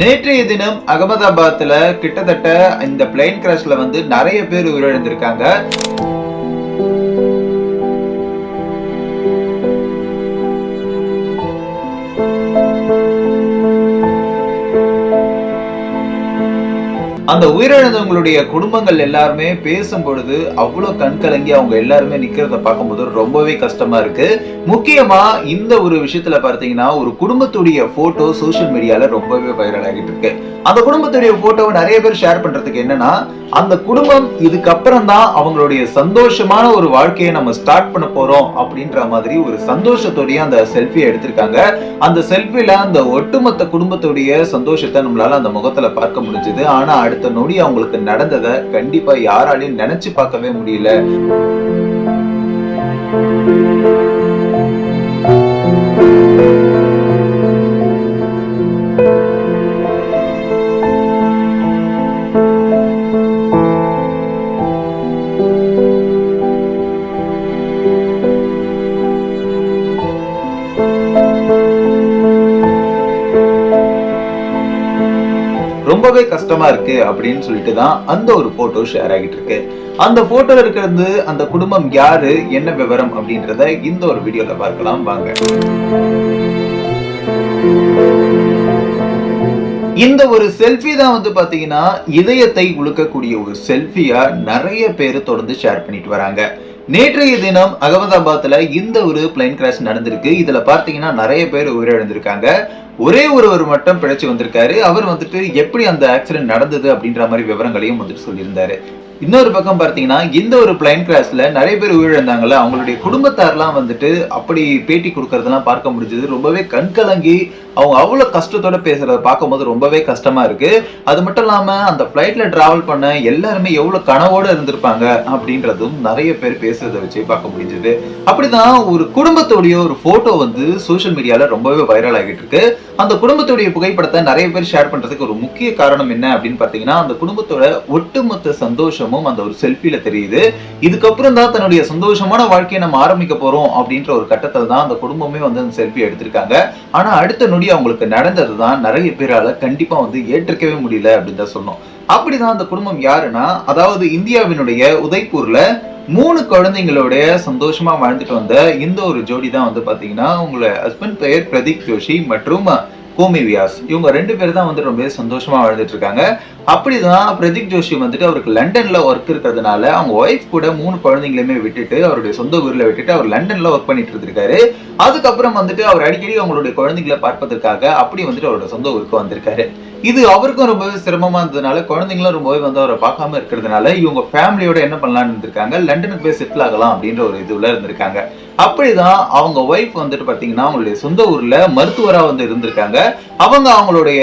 நேற்றைய தினம் அகமதாபாத்தில் கிட்டத்தட்ட இந்த பிளேன் கிராஷ்ல வந்து நிறைய பேர் உயிரிழந்திருக்காங்க. அந்த உயிரிழந்தவங்களுடைய குடும்பங்கள் எல்லாருமே பேசும் பொழுது அவ்வளவு கண் கலங்கி அவங்க எல்லாருமே நிற்கிறத பார்க்கும்போது ரொம்பவே கஷ்டமா இருக்கு. முக்கியமா இந்த ஒரு விஷயத்துல பார்த்தீங்கன்னா ஒரு குடும்பத்துடைய போட்டோ சோஷியல் மீடியால ரொம்பவே வைரல் ஆகிட்டு இருக்கு. அந்த குடும்பத்துடைய போட்டோவை நிறைய பேர் ஷேர் பண்றதுக்கு என்னன்னா அந்த குடும்பம் இதுக்கப்புறம் தான் அவங்களுடைய சந்தோஷமான ஒரு வாழ்க்கையை நம்ம ஸ்டார்ட் பண்ண போறோம் அப்படின்ற மாதிரி ஒரு சந்தோஷத்தோடைய அந்த செல்ஃபியை எடுத்திருக்காங்க. அந்த செல்ஃபில அந்த ஒட்டுமொத்த குடும்பத்துடைய சந்தோஷத்தை நம்மளால அந்த முகத்துல பார்க்க முடிஞ்சது. ஆனா அடுத்த நொடி அவங்களுக்கு நடந்ததை கண்டிப்பா யாராலையும் நினைச்சு பார்க்கவே முடியல. கஷ்டமா இருக்கு அப்படின்னு சொல்லிட்டு தான் அந்த ஒரு போட்டோ ஷேர் ஆகிட்டு இருக்கு. அந்த போட்டோல இருக்கிறது அந்த குடும்பம் யாரு என்ன விவரம் அப்படின்றத இந்த ஒரு வீடியோல பார்க்கலாம். வாங்க. இந்த ஒரு செல்ஃபி தான் வந்து பாத்தீங்கன்னா இதயத்தை உழுக்கக்கூடிய ஒரு செல்ஃபியா நிறைய பேர் தொடர்ந்து ஷேர் பண்ணிட்டு வராங்க. நேற்றைய தினம் அகமதாபாத்ல இந்த ஒரு பிளைன் கிராஷ் நடந்திருக்கு. இதுல பார்த்தீங்கன்னா நிறைய பேர் உயிரிழந்திருக்காங்க. ஒரே ஒருவர் மட்டும் பிழைச்சு வந்திருக்காரு. அவர் வந்துட்டு எப்படி அந்த ஆக்சிடென்ட் நடந்தது அப்படின்ற மாதிரி விவரங்களையும் வந்துட்டு சொல்லியிருந்தாரு. இன்னொரு பக்கம் பார்த்தீங்கன்னா இந்த ஒரு பிளைன் கிராஷ்ல நிறைய பேர் உயிரிழந்தாங்கல்ல. அவங்களுடைய குடும்பத்தார்லாம் வந்துட்டு அப்படி பேட்டி கொடுக்கறதெல்லாம் பார்க்க முடிஞ்சது. ரொம்பவே கண்கலங்கி அவங்க அவ்வளவு கஷ்டத்தோட பேசுறத பார்க்கும்போது ரொம்பவே கஷ்டமா இருக்கு. அது மட்டும் இல்லாம அந்த பிளைட்ல டிராவல் பண்ண எல்லாருமே எவ்வளவு கனவோட இருந்திருப்பாங்க அப்படின்றதும் நிறைய பேர் பேசுறத வச்சு பார்க்க முடிஞ்சது. அப்படிதான் ஒரு குடும்பத்துடைய ஒரு போட்டோ வந்து சோஷியல் மீடியால ரொம்பவே வைரல் ஆகிட்டு இருக்கு. அந்த குடும்பத்துடைய புகைப்படத்தை நிறைய பேர் ஷேர் பண்றதுக்கு ஒரு முக்கிய காரணம் என்ன அப்படின்னு பார்த்தீங்கன்னா அந்த குடும்பத்தோட ஒட்டுமொத்த சந்தோஷம் சந்தோஷமும் அந்த ஒரு செல்ஃபியில தெரியுது. இதுக்கப்புறம் தான் தன்னுடைய சந்தோஷமான வாழ்க்கையை நம்ம ஆரம்பிக்க போறோம் அப்படின்ற ஒரு கட்டத்தில் தான் அந்த குடும்பமே வந்து அந்த செல்ஃபி எடுத்திருக்காங்க. ஆனா அடுத்த நொடி அவங்களுக்கு நடந்தது தான் நிறைய பேரால கண்டிப்பா வந்து ஏற்றுக்கவே முடியல அப்படின்னு தான் சொன்னோம் அப்படிதான் அந்த குடும்பம் யாருன்னா அதாவது இந்தியாவினுடைய உதய்பூர்ல மூணு குழந்தைங்களோட சந்தோஷமா வாழ்ந்துட்டு வந்த இந்த ஒரு ஜோடி தான் வந்து பாத்தீங்கன்னா உங்களை ஹஸ்பண்ட் பெயர் பிரதீப் ஜோஷி மற்றும் கோமி வியாஸ் இவங்க ரெண்டு பேர் தான் வந்துட்டு ரொம்ப சந்தோஷமா வாழ்ந்துட்டு இருக்காங்க. அப்படிதான் பிரதீக் ஜோஷி வந்துட்டு அவருக்கு லண்டன்ல ஒர்க் இருக்கிறதுனால அவங்க ஒய்ஃப் கூட மூணு குழந்தைங்களையுமே விட்டுட்டு அவருடைய சொந்த ஊர்ல விட்டுட்டு அவர் லண்டன்ல ஒர்க் பண்ணிட்டு இருந்திருக்காரு. அதுக்கப்புறம் வந்துட்டு அவர் அடிக்கடி அவங்களுடைய குழந்தைங்களை பார்ப்பதற்காக அப்படி வந்துட்டு அவரோட சொந்த ஊருக்கு வந்திருக்காரு. இது அவருக்கும் ரொம்பவே சிரமமா இருந்ததுனால குழந்தைங்களும் ரொம்பவே வந்து அவரை பார்க்காம இருக்கிறதுனால இவங்க ஃபேமிலியோட என்ன பண்ணலாம்னு இருந்திருக்காங்க லண்டனுக்கு போய் செட்டில் ஆகலாம் அப்படின்ற ஒரு இதுல இருந்திருக்காங்க. அப்படிதான் அவங்க ஒய்ஃப் வந்துட்டு பாத்தீங்கன்னா அவங்களுடைய சொந்த ஊர்ல மருத்துவரா வந்து இருந்திருக்காங்க. அவங்க அவங்களுடைய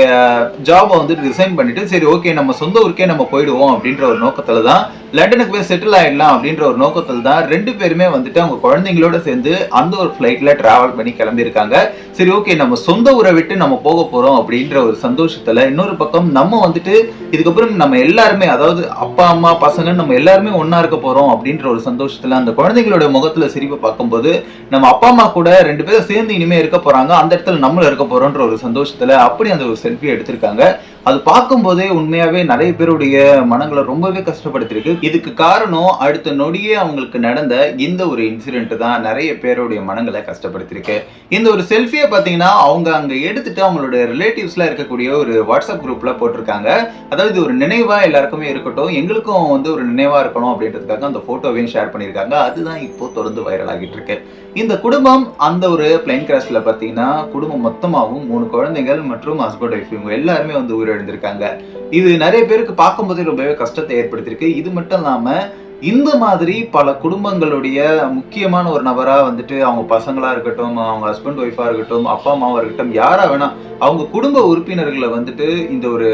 ஜாபை வந்துட்டு ரிசைன் பண்ணிட்டு சரி ஓகே நம்ம சொந்த ஊருக்கே நம்ம போயிடுவோம் அப்படின்ற ஒரு நோக்கத்துல தான் லண்டனுக்கு போய் செட்டில் ஆயிடலாம் அப்படின்ற ஒரு நோக்கத்தில் தான் ரெண்டு பேருமே வந்துட்டு அவங்க குழந்தைங்களோட சேர்ந்து அந்த ஒரு ஃப்ளைட்ல டிராவல் பண்ணி கிளம்பியிருக்காங்க. சரி ஓகே நம்ம சொந்த ஊரை விட்டு நம்ம போக போறோம் அப்படின்ற ஒரு சந்தோஷத்துல இன்னொரு பக்கம் நம்ம வந்துட்டு இதுக்கப்புறம் நம்ம எல்லாருமே அதாவது அப்பா அம்மா பசங்க நம்ம எல்லாருமே ஒன்னா இருக்க போறோம் அப்படின்ற ஒரு சந்தோஷத்துல அந்த குழந்தைங்களோட முகத்துல சிரிப்பை பார்க்கும்போது நம்ம அப்பா அம்மா கூட ரெண்டு பேரும் சேர்ந்து இனிமே இருக்க போறாங்க. அந்த இடத்துல நம்மளும் இருக்க போறோம்ன்ற ஒரு சந்தோஷத்துல அப்படி அந்த ஒரு செல்ஃபி எடுத்திருக்காங்க. அது பார்க்கும்போதே உண்மையாவே நிறைய பேருடைய மனங்களை ரொம்பவே கஷ்டப்படுத்திருக்கு இதுக்கு காரணம் அடுத்த நொடியே அவங்களுக்கு நடந்த இந்த ஒரு இன்சிடென்ட் தான் நிறைய பேருடைய மனங்களை கஷ்டப்படுத்திருக்கு இந்த ஒரு செல்ஃபியை பார்த்தீங்கன்னா அவங்க அங்கே எடுத்துட்டு அவங்களுடைய ரிலேட்டிவ்ஸ்ல இருக்கக்கூடிய ஒரு வாட்ஸ்அப் குரூப்ல போட்டிருக்காங்க. அதாவது இது ஒரு நினைவா எல்லாருக்குமே இருக்கட்டும் எங்களுக்கும் வந்து ஒரு நினைவா இருக்கணும் அப்படின்றதுக்காக அந்த போட்டோவையும் ஷேர் பண்ணியிருக்காங்க. அதுதான் இப்போ தொடர்ந்து வைரல் ஆகிட்டு இருக்கு இந்த குடும்பம் அந்த ஒரு பிளைன் கிராஷ்ல பார்த்தீங்கன்னா குடும்பம் மொத்தமாகவும் மூணு குழந்தைகள் மற்றும் ஹஸ்பண்ட் ஒய்ஃப் இவங்க எல்லாருமே வந்து உயிரிழந்திருக்காங்க இது நிறைய பேருக்கு பார்க்கும்போதே ரொம்பவே கஷ்டத்தை ஏற்படுத்தியிருக்கு. இது மட்டும் இல்லாமல் இந்த மாதிரி பல குடும்பங்களுடைய முக்கியமான ஒரு நபராக வந்துட்டு அவங்க பசங்களா இருக்கட்டும் அவங்க ஹஸ்பண்ட் ஒய்ஃபாக இருக்கட்டும் அப்பா அம்மாவாக இருக்கட்டும் யாராக வேணா அவங்க குடும்ப உறுப்பினர்களை வந்துட்டு இந்த ஒரு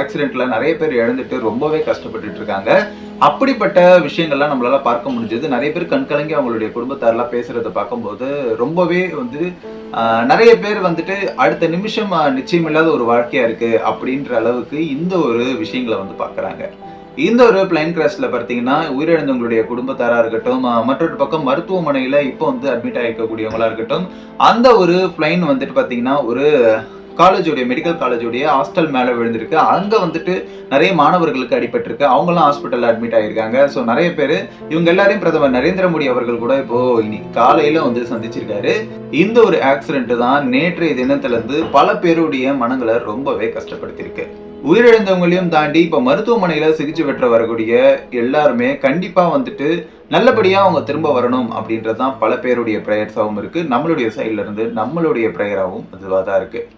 ஆக்சிடெண்ட்டில் நிறைய பேர் இழந்துட்டு ரொம்பவே கஷ்டப்பட்டுட்டு இருக்காங்க. அப்படிப்பட்ட விஷயங்கள்லாம் நம்மளால பார்க்க முடிஞ்சது. நிறைய பேர் கண்கலங்கி அவங்களுடைய குடும்பத்தாரெல்லாம் பேசுறத பார்க்கும்போது ரொம்பவே வந்து நிறைய பேர் வந்துட்டு அடுத்த நிமிஷம் நிச்சயம் இல்லாத ஒரு வாழ்க்கையா இருக்கு அப்படின்ற அளவுக்கு இந்த ஒரு விஷயங்களை வந்து பாக்குறாங்க. இந்த ஒரு பிளைன் கிராஷ்ல பார்த்தீங்கன்னா உயிரிழந்தவங்களுடைய குடும்பத்தாரா இருக்கட்டும் மற்றொரு பக்கம் மருத்துவமனையில இப்போ வந்து அட்மிட் ஆகிக்கக்கூடியவங்களா இருக்கட்டும் அந்த ஒரு பிளைன் வந்துட்டு பார்த்தீங்கன்னா ஒரு காலேஜோடைய மெடிக்கல் காலேஜோடைய ஹாஸ்டல் மேலே விழுந்திருக்கு. அங்கே வந்துட்டு நிறைய மாணவர்களுக்கு அடிபட்டிருக்கு. அவங்களாம் ஹாஸ்பிட்டலில் அட்மிட் ஆகியிருக்காங்க ஸோ நிறைய பேர் இவங்க எல்லாரையும் பிரதமர் நரேந்திர மோடி அவர்கள் கூட இப்போ இன்னைக்கு காலையில் வந்து சந்திச்சிருக்காரு. இந்த ஒரு ஆக்சிடென்ட் தான் நேற்றைய தினத்திலேருந்து பல பேருடைய மனங்களை ரொம்பவே கஷ்டப்படுத்தியிருக்கு. உயிரிழந்தவங்களையும் தாண்டி இப்போ மருத்துவமனையில் சிகிச்சை பெற்று வரக்கூடிய எல்லாருமே கண்டிப்பாக வந்துட்டு நல்லபடியாக அவங்க திரும்ப வரணும் அப்படின்றது தான் பல பேருடைய ப்ரேயர்ஸாகவும் இருக்குது நம்மளுடைய சைட்லேருந்து நம்மளுடைய ப்ரேயராகவும் அதுவாக தான் இருக்குது